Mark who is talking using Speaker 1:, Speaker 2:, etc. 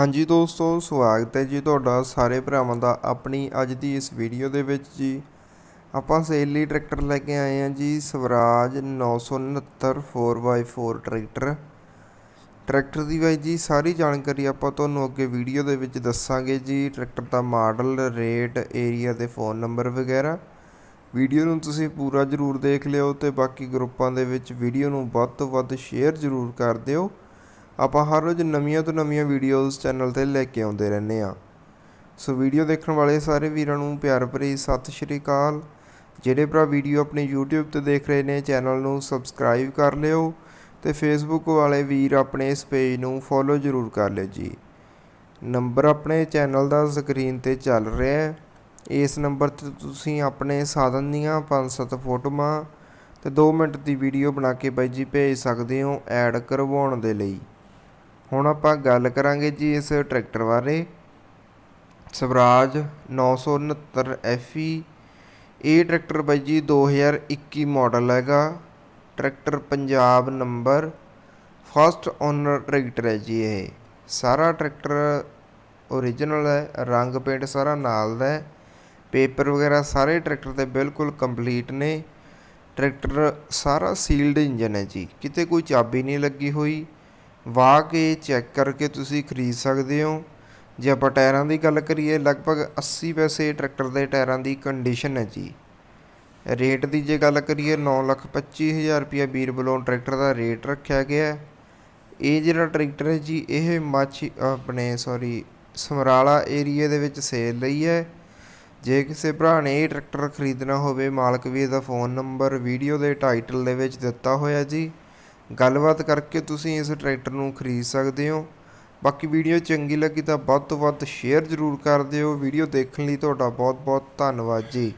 Speaker 1: ਹਾਂਜੀ ਦੋਸਤੋ, ਸਵਾਗਤ ਹੈ ਜੀ ਤੁਹਾਡਾ ਸਾਰੇ ਭਰਾਵਾਂ ਦਾ ਆਪਣੀ ਅੱਜ ਦੀ ਇਸ ਵੀਡੀਓ ਦੇ ਵਿੱਚ ਜੀ। ਆਪਾਂ ਸੇਲ ਲਈ ਟਰੈਕਟਰ ਲੈ ਕੇ ਆਏ ਹਾਂ ਜੀ, ਸਵਰਾਜ 969 4x4 ਟਰੈਕਟਰ। ਟਰੈਕਟਰ ਦੀ ਬਾਈ ਜੀ, ਸਾਰੀ ਜਾਣਕਾਰੀ ਆਪਾਂ ਤੁਹਾਨੂੰ ਅੱਗੇ ਵੀਡੀਓ ਦੇ ਵਿੱਚ ਦੱਸਾਂਗੇ ਜੀ। ਟਰੈਕਟਰ ਦਾ ਮਾਡਲ, ਰੇਟ ਏਰੀਆ ਤੇ ਫੋਨ ਨੰਬਰ ਵਗੈਰਾ। ਵੀਡੀਓ ਨੂੰ ਤੁਸੀਂ ਪੂਰਾ ਜ਼ਰੂਰ ਦੇਖ ਲਿਓ ਤੇ ਬਾਕੀ ਗਰੁੱਪਾਂ ਦੇ ਵਿੱਚ ਵੀਡੀਓ ਨੂੰ ਵੱਧ ਤੋਂ ਵੱਧ ਸ਼ੇਅਰ ਜ਼ਰੂਰ ਕਰ ਦਿਓ। ਆਪਾਂ ਹਰ ਰੋਜ਼ ਨਵੀਆਂ ਤੋਂ ਨਵੀਆਂ ਵੀਡੀਓਜ਼ ਚੈਨਲ ਤੇ ਲੈ ਕੇ ਆਉਂਦੇ ਰਹਿੰਦੇ ਆ ਸੋ ਵੀਡੀਓ ਦੇਖਣ ਵਾਲੇ ਸਾਰੇ ਵੀਰਾਂ ਨੂੰ ਪਿਆਰ ਭਰੀ ਸਤਿ ਸ਼੍ਰੀ ਅਕਾਲ। ਜਿਹੜੇ ਭਰਾ ਵੀਡੀਓ ਆਪਣੇ YouTube ਤੇ ਦੇਖ ਰਹੇ ਨੇ ਚੈਨਲ ਨੂੰ ਸਬਸਕ੍ਰਾਈਬ ਕਰ ਲਿਓ ਤੇ Facebook ਵਾਲੇ ਵੀਰ ਆਪਣੇ ਇਸ ਪੇਜ ਨੂੰ ਫੋਲੋ ਜ਼ਰੂਰ ਕਰ ਲਿਓ ਜੀ। ਨੰਬਰ ਆਪਣੇ ਚੈਨਲ ਦਾ ਸਕਰੀਨ ਤੇ ਚੱਲ ਰਿਹਾ ਹੈ। ਇਸ ਨੰਬਰ ਤੇ ਤੁਸੀਂ ਆਪਣੇ ਸਾਧਨ ਦੀਆਂ 5-7 ਫੋਟੋਆਂ ਤੇ 2 ਮਿੰਟ ਦੀ ਵੀਡੀਓ ਬਣਾ ਕੇ ਬਾਈ ਜੀ ਭੇਜ ਸਕਦੇ ਹੋ ਐਡ ਕਰਵਾਉਣ ਦੇ ਲਈ। ਹੁਣ ਆਪਾਂ ਗੱਲ ਕਰਾਂਗੇ ਜੀ ਇਸ ਟਰੈਕਟਰ ਬਾਰੇ। ਸਵਰਾਜ 969 FE ਇਹ ਟਰੈਕਟਰ ਬਾਈ ਜੀ 2021 ਮਾਡਲ ਹੈਗਾ। Tractor Punjab number first owner tractor ਹੈ ਜੀ ਇਹ। ਸਾਰਾ ਟਰੈਕਟਰ ਓਰੀਜਨਲ ਹੈ, ਰੰਗ ਪੇਂਟ ਸਾਰਾ ਨਾਲ ਦਾ ਹੈ। ਪੇਪਰ ਵਗੈਰਾ ਸਾਰੇ ਟਰੈਕਟਰ ਦੇ ਬਿਲਕੁਲ ਕੰਪਲੀਟ ਨੇ। ਟਰੈਕਟਰ ਸਾਰਾ ਸੀਲਡ ਇੰਜਨ ਹੈ ਜੀ। ਕਿਤੇ ਕੋਈ ਚਾਬੀ ਨਹੀਂ ਲੱਗੀ ਹੋਈ। ਵਾਹ ਕੇ ਚੈੱਕ ਕਰਕੇ ਤੁਸੀਂ ਖਰੀਦ ਸਕਦੇ ਹੋ। ਜੇ ਆਪਾਂ ਟਾਇਰਾਂ ਦੀ ਗੱਲ ਕਰੀਏ, ਲਗਭਗ 80 ਪੈਸੇ ਟਰੈਕਟਰ ਦੇ ਟਾਇਰਾਂ ਦੀ ਕੰਡੀਸ਼ਨ ਹੈ ਜੀ। ਰੇਟ ਦੀ ਜੇ ਗੱਲ ਕਰੀਏ 925000 ਰੁਪਏ ਵੀਰ ਵੱਲੋਂ ਟਰੈਕਟਰ ਦਾ ਰੇਟ ਰੱਖਿਆ ਗਿਆ ਹੈ। ਇਹ ਜਿਹੜਾ ਟਰੈਕਟਰ ਹੈ ਜੀ, ਇਹ ਮਾਛੀ, ਆਪਣੇ ਸੌਰੀ ਸਮਰਾਲਾ ਏਰੀਆ ਦੇ ਵਿੱਚ ਸੇਲ ਲਈ ਹੈ। ਜੇ ਕਿਸੇ ਭਰਾ ਨੇ ਇਹ ਟਰੈਕਟਰ ਖਰੀਦਣਾ ਹੋਵੇ, ਮਾਲਕ ਵੀਰ ਦਾ ਫੋਨ ਨੰਬਰ ਵੀਡੀਓ ਦੇ ਟਾਈਟਲ ਦੇ ਵਿੱਚ ਦਿੱਤਾ ਹੋਇਆ ਜੀ। ਗੱਲਬਾਤ ਕਰਕੇ ਤੁਸੀਂ ਇਸ ਟਰੈਕਟਰ ਨੂੰ ਖਰੀਦ ਸਕਦੇ ਹੋ। ਬਾਕੀ ਵੀਡੀਓ ਚੰਗੀ ਲੱਗੀ ਤਾਂ ਵੱਧ ਤੋਂ ਵੱਧ ਸ਼ੇਅਰ ਜ਼ਰੂਰ ਕਰ ਦਿਓ। ਵੀਡੀਓ ਦੇਖਣ ਲਈ ਤੁਹਾਡਾ ਬਹੁਤ ਬਹੁਤ ਧੰਨਵਾਦ ਜੀ।